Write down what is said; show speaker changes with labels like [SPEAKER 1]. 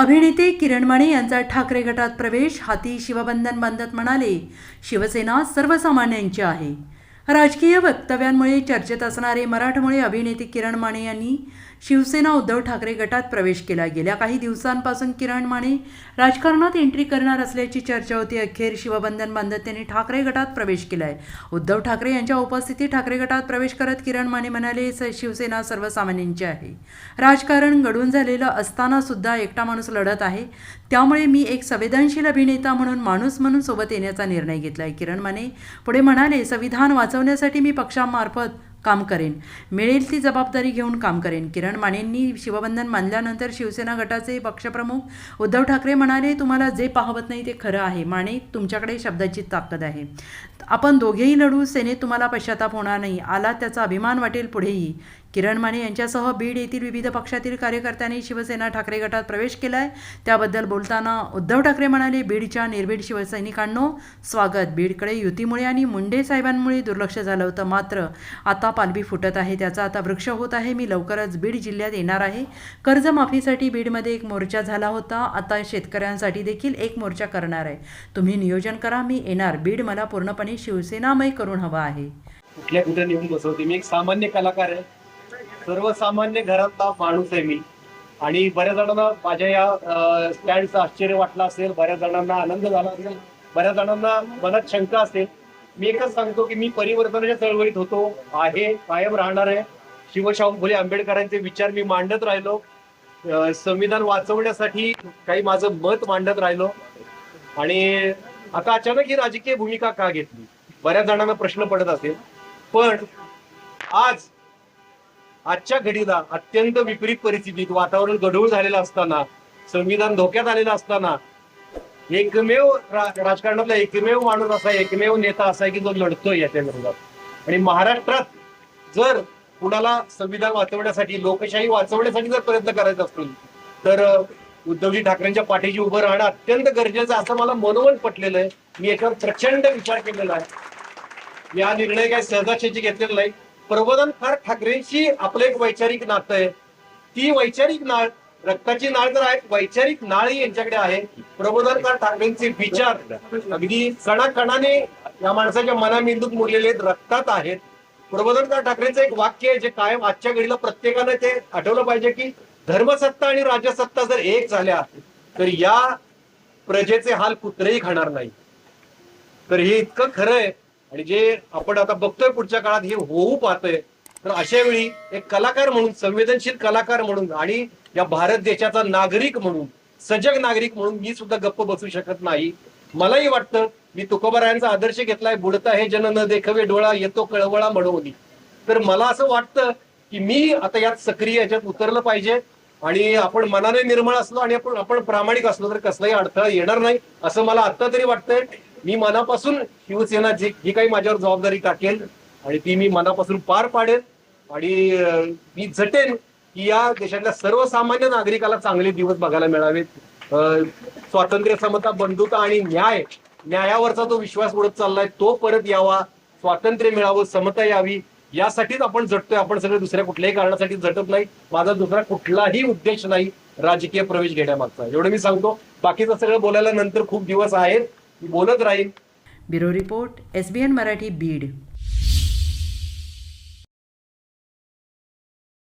[SPEAKER 1] अभिनेते किरण माने यांचा ठाकरे गटात प्रवेश हाती शिवबंधन बांधत म्हणाले शिवसेना सर्वसामान्यांची आहे. राजकीय वक्तव्यांमुळे चर्चेत असणारे मराठमोळे अभिनेते किरण माने यांनी शिवसेना उद्धव ठाकरे गटात प्रवेश केला. गेल्या काही दिवसांपासून किरण माने राजकारणात एंट्री करणार असल्याची चर्चा होती. अखेर शिवबंधन बांधत त्यांनी ठाकरे गटात प्रवेश केला आहे उद्धव ठाकरे यांच्या उपस्थितीत ठाकरे गटात प्रवेश करत किरण माने म्हणाले शिवसेना सर्वसामान्यांची आहे. राजकारण घडून झालेलं असताना सुद्धा एकटा माणूस लढत आहे. त्यामुळे मी एक संवेदनशील अभिनेता म्हणून माणूस म्हणून सोबत येण्याचा निर्णय घेतलाय. किरण माने पुढे म्हणाले संविधान वाचवण्यासाठी मी पक्षामार्फत काम करेन. मिळेल ती जबाबदारी घेऊन काम करेन. किरण मानेंनी शिवबंधन मानल्यानंतर शिवसेना गटाचे पक्षप्रमुख उद्धव ठाकरे म्हणाले तुम्हाला जे पाहवत नाही ते खरं आहे. माने तुमच्याकडे शब्दाची ताकद आहे. आपण दोघेही लढू सेनेत तुम्हाला पश्चाताप होणार नाही. आला त्याचा अभिमान वाटेल पुढेही. किरण माने यांच्यासह बीड येथील विविध पक्षातील कार्यकर्त्यांनी शिवसेना ठाकरे गटात प्रवेश केलाय. त्याबद्दल बोलताना उद्धव ठाकरे म्हणाले बीडच्या निर्भीड शिवसैनिकांनो स्वागत. बीडकडे युतीमुळे आणि मुंडे साहेबांमुळे दुर्लक्ष झालं होतं मात्र आता पालवी फुटत आहे त्याचा आता वृक्ष होत आहे. मी लवकरच बीड जिल्ह्यात येणार आहे. कर्जमाफीसाठी बीडमध्ये एक मोर्चा झाला होता. आता शेतकऱ्यांसाठी देखील एक मोर्चा करणार आहे. तुम्ही नियोजन करा. मी येणार. बीड मला पूर्णपणे शिवसेनामय करून हवा आहे.
[SPEAKER 2] कुठल्या कुठे नेऊन बसवते? मी एक सामान्य कलाकार आहे. सर्वसामान्य घरातला माणूस आहे मी. आणि बऱ्याच जणांना माझ्या या स्टँडचं आश्चर्य वाटलं असेल बऱ्याच जणांना आनंद झाला असेल बऱ्याच जणांना मनात शंका असेल. मी एकच सांगतो की मी परिवर्तनाच्या चळवळीत होतो आहे कायम राहणार आहे. शिवशाहू फुले आंबेडकरांचे विचार मी मांडत राहिलो. संविधान वाचवण्यासाठी काही माझं मत मांडत राहिलो. आणि आता अचानक ही राजकीय भूमिका का घेतली? बऱ्याच जणांना प्रश्न पडत असेल. पण आज आजच्या घडीला अत्यंत विपरीत परिस्थितीत वातावरण गढूळ झालेलं असताना संविधान धोक्यात आलेलं असताना एकमेव राजकारणातला एकमेव माणूस असा एकमेव नेता असा आहे की जो लढतोय याच्या विरोधात. आणि महाराष्ट्रात जर कुणाला संविधान वाचवण्यासाठी लोकशाही वाचवण्यासाठी जर प्रयत्न करायचा असतील तर उद्धवजी ठाकरेंच्या पाठीशी उभं राहणं अत्यंत गरजेचं असं मला मनोमन पटलेलं आहे. मी याच्यावर प्रचंड विचार केलेला आहे. या निर्णय काय सहजाशेची घेतलेला नाही. प्रबोधनकार ठाकरेंशी आपलं एक वैचारिक नातं आहे. ती वैचारिक नाळ रक्ताची नाळ तर आहे वैचारिक नाळही यांच्याकडे आहे. प्रबोधनकार ठाकरेंचे विचार अगदी कणाकणाने या माणसाच्या मना मेंदूत मुरलेले आहेत रक्तात आहेत. प्रबोधनकार ठाकरेंचं एक वाक्य आहे जे कायम आजच्या घडीला प्रत्येकानं ते आठवलं पाहिजे की धर्मसत्ता आणि राजसत्ता जर एक झाल्या तर या प्रजेचे हाल कुत्रेही खाणार नाही. तर हे इतकं खरं आहे आणि जे आपण आता बघतोय पुढच्या काळात हे होऊ पाहतोय. तर अशा वेळी एक कलाकार म्हणून संवेदनशील कलाकार म्हणून आणि या भारत देशाचा नागरिक म्हणून सजग नागरिक म्हणून मी सुद्धा गप्प बसू शकत नाही. मलाही वाटतं मी तुकोबारायांचा आदर्श घेतलाय बुडता हे जन न देखवे डोळा येतो कळवळा म्हणून. तर मला असं वाटतं की मी आता यात सक्रिय याच्यात उतरलं पाहिजे. आणि आपण मनाने निर्मळ असलो आणि आपण आपण प्रामाणिक असलो तर कसलाही अडथळा येणार नाही असं मला आता तरी वाटतंय. मी मनापासून शिवसेना जी जी काही माझ्यावर जबाबदारी टाकेल आणि ती मी मनापासून पार पाडेल आणि मी झटेन की या देशातल्या सर्वसामान्य नागरिकाला चांगले दिवस बघायला मिळावेत. स्वातंत्र्य समता बंधुता आणि न्याय न्यायावरचा जो विश्वास उडत चाललाय तो परत यावा. स्वातंत्र्य मिळावं समता यावी यासाठीच आपण झटतोय. आपण सगळे दुसऱ्या कुठल्याही कारणासाठी झटत नाही. माझा दुसरा कुठलाही उद्देश नाही राजकीय प्रवेश घेण्यामागचा. एवढं मी सांगतो. बाकीचं सगळं बोलायला नंतर खूप दिवस आहेत. मी बोलत राहील
[SPEAKER 1] bureau report S B N Marathi Beed.